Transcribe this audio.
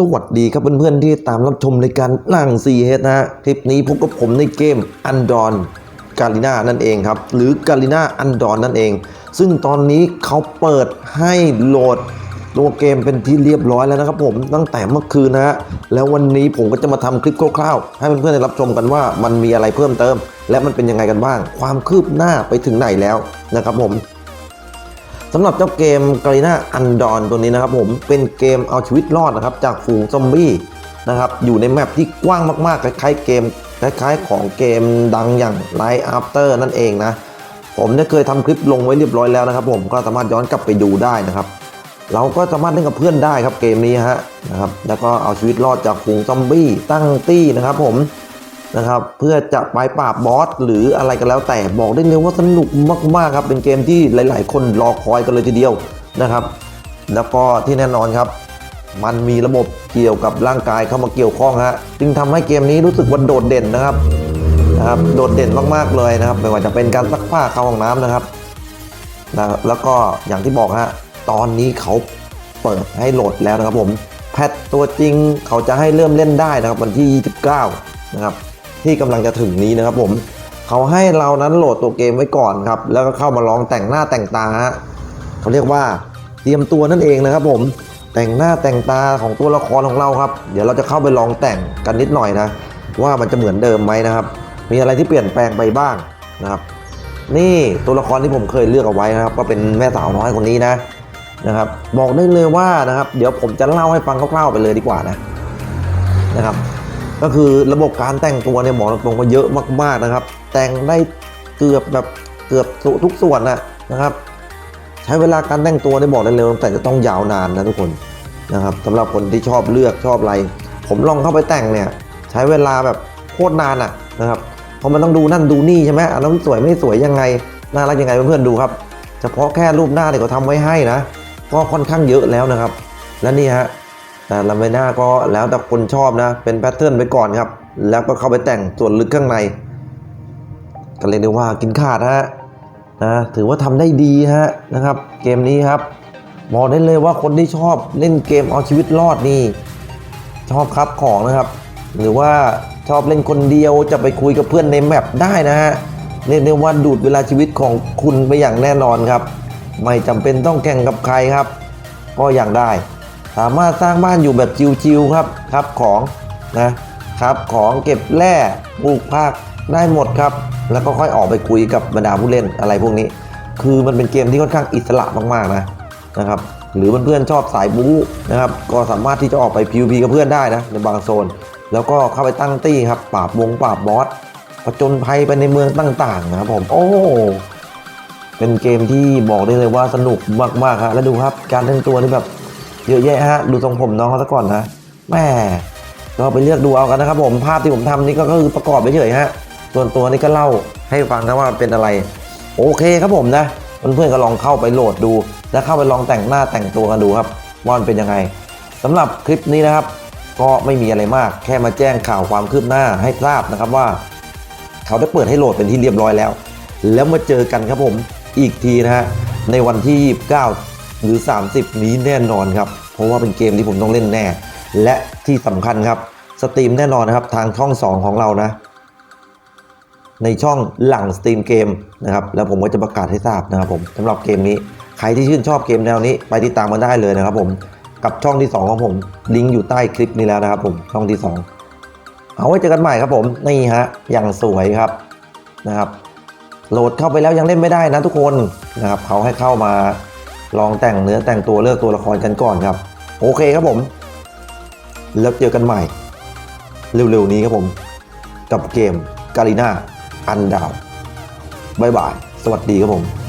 สวัสดีครับเพื่อนๆที่ตามรับชมในการล่างซีเฮดนะฮะคลิปนี้พบกับผมในเกมอันดอนกาลิน่านั่นเองครับ หรือกาลิน่าอันดอนนั่นเอง ซึ่งตอนนี้เขาเปิดให้โหลดตัวเกมเป็นที่เรียบร้อยแล้วนะครับผมตั้งแต่เมื่อคืนนะฮะแล้ววันนี้ผมก็จะมาทำคลิปคร่าวๆ ให้เพื่อนๆได้รับชมกันว่ามันมีอะไรเพิ่มเติม และมันเป็นยังไงกันบ้าง ความคืบหน้าไปถึงไหนแล้วนะครับผม สำหรับเจ้าเกมก a รีนาอันดอนตัวนี้นะครับผมเป็นเกมเอาชีวิตรอดนะครับจากฝูงซอมบี้นะครับอยู่ในแมปที่กว้างมากๆคล้ายๆเกมคล้ายๆของเกมดังอย่าง Light After นั่นเองนะ ผมได้เคยทำคลิปลงไว้เรียบร้อยแล้วนะครับ ผมก็สามารถย้อนกลับไปดูได้นะครับ เราก็สามารถเล่นกับเพื่อนได้ครับเกมนี้ฮะนะครับแล้วก็เอาชีวิตรอดจากฝูงซอมบี้ตั้งตี้นะครับผม นะครับเพื่อจะไปปราบบอสหรืออะไรก็แล้วแต่บอกได้เลยว่าสนุกมากๆครับเป็นเกมที่หลาย ๆ คนรอคอยกันเลยทีเดียวนะครับ แล้วก็ที่แน่นอนครับ มันมีระบบเกี่ยวกับร่างกายเข้ามาเกี่ยวข้องฮะจึงทำให้เกมนี้รู้สึกว่าโดดเด่นนะครับนะครับโดดเด่นมากๆเลยนะครับไม่ว่าจะเป็นการซักผ้าเข้าห้องน้ำนะครับนะแล้วก็อย่างที่บอกฮะตอนนี้เขาเปิดให้โหลดแล้วนะครับผมแพทตัวจริงเขาจะให้เริ่มเล่นได้นะครับวันที่ 29 นะครับ ที่กำลังจะถึงนี้นะครับผมเขาให้เรานั้นโหลดตัวเกมไว้ก่อนครับ แล้วก็เข้ามาลองแต่งหน้าแต่งตาเขาเรียกว่าเตรียมตัวนั่นเองนะครับผมแต่งหน้าแต่งตาของตัวละครของเราครับ เดี๋ยวเราจะเข้าไปลองแต่งกันนิดหน่อยนะ ว่ามันจะเหมือนเดิมไหมนะครับ มีอะไรที่เปลี่ยนแปลงไปบ้างนะครับ นี่ตัวละครที่ผมเคยเลือกเอาไว้นะครับ ก็เป็นแม่สาวน้อยคนนี้นะนะครับ บอกได้เลยว่านะครับ เดี๋ยวผมจะเล่าให้ฟังคร่าวๆไปเลยดีกว่านะนะครับ ก็คือระบบการแต่งตัวเนี่ยหมอตรงๆว่าเยอะมากๆนะครับ แต่งได้เกือบแบบเกือบทุกส่วนนะนะครับ ใช้เวลาการแต่งตัวเนี่ยบอกได้เลยแต่จะต้องยาวนานนะทุกคนนะครับสำหรับคนที่ชอบเลือกชอบอะไร ผมลองเข้าไปแต่งเนี่ยใช้เวลาแบบโคตรนานอะนะครับเพราะมันต้องดูนั่นดูนี่ใช่ไหมอันนั้นสวยไม่สวยยังไงน่ารักยังไงเพื่อนๆดูครับ เฉพาะแค่รูปหน้าเนี่ยก็ทำไว้ให้นะก็ค่อนข้างเยอะแล้วนะครับ และนี่ฮะ แต่ลาเมน่าก็แล้วแต่คนชอบนะ เป็นแพทเทิร์นไปก่อนครับ แล้วก็เข้าไปแต่งส่วนลึกข้างใน ก็เรียกได้ว่ากินขาดฮะนะถือว่าทำได้ดีฮะนะครับ เกมนี้ครับบอกได้เลยว่าคนที่ชอบเล่นเกมเอาชีวิตรอดนี่ ชอบครับของนะครับ หรือว่าชอบเล่นคนเดียวจะไปคุยกับเพื่อนในแมปได้นะฮะเรียกได้ว่าดูดเวลาชีวิตของคุณไปอย่างแน่นอนครับ ไม่จำเป็นต้องแข่งกับใครครับ ก็อย่างได้ สามารถสร้างบ้านอยู่แบบชิวๆครับครับของนะครับของเก็บแร่ปลูกผักได้หมดครับ แล้วก็ค่อยออกไปคุยกับบรรดาผู้เล่นอะไรพวกนี้ คือมันเป็นเกมที่ค่อนข้างอิสระมากๆนะนะครับหรือเพื่อนๆชอบสายบู๊นะครับก็สามารถที่จะออกไป PVP กับเพื่อนได้นะในบางโซน แล้วก็เข้าไปตั้งตี้ครับปราบวงปราบบอสผจญภัยไปในเมืองต่างๆนะครับผมโอ้เป็นเกมที่บอกได้เลยว่าสนุกมากๆครับแล้วดูครับการแต่งตัวนี่แบบ เยอะแยะฮะ ดูทรงผมน้องเขาซะก่อนนะแม่ก็ไปเลือกดูเอากันนะครับผมภาพที่ผมทำนี่ก็คือประกอบไปเฉยฮะส่วนตัวนี่ก็เล่าให้ฟังครับว่าเป็นอะไร โอเคครับผมนะเพื่อนๆก็ลองเข้าไปโหลดดู แล้วเข้าไปลองแต่งหน้าแต่งตัวกันดูครับว่ามันเป็นยังไงสำหรับคลิปนี้นะครับ ก็ไม่มีอะไรมากแค่มาแจ้งข่าวความคืบหน้าให้ทราบนะครับว่า เขาได้เปิดให้โหลดเป็นที่เรียบร้อยแล้ว แล้วมาเจอกันครับผมอีกทีนะฮะในวันที่ 29 หรือ 30 นี้แน่นอนครับ เพราะว่าเป็นเกมที่ผมต้องเล่นแน่ และที่สำคัญครับสตรีมแน่นอนนะครับทางช่อง 2 ของเรานะ ในช่องหลังสตรีมเกมนะครับแล้วผมก็จะประกาศให้ทราบนะครับผมสำหรับเกมนี้ใครที่ชื่นชอบเกมแนวนี้ไปติดตามมาได้เลยนะครับผมกับช่องที่ 2 ของผมลิงก์อยู่ใต้คลิปนี้แล้วนะครับผมช่องที่ 2 เอาไว้เจอกันใหม่ครับผมนี่ฮะอย่างสวยครับนะครับโหลดเข้าไปแล้วยังเล่นไม่ได้นะทุกคนนะครับเขาให้เข้ามา ลองแต่งเนื้อแต่งตัวเลือกตัวละครกันก่อนครับ โอเคครับผม แล้วเจอกันใหม่ เร็วๆนี้ครับผม กับเกมกาลิน่าอันดาวบายบาย สวัสดีครับผม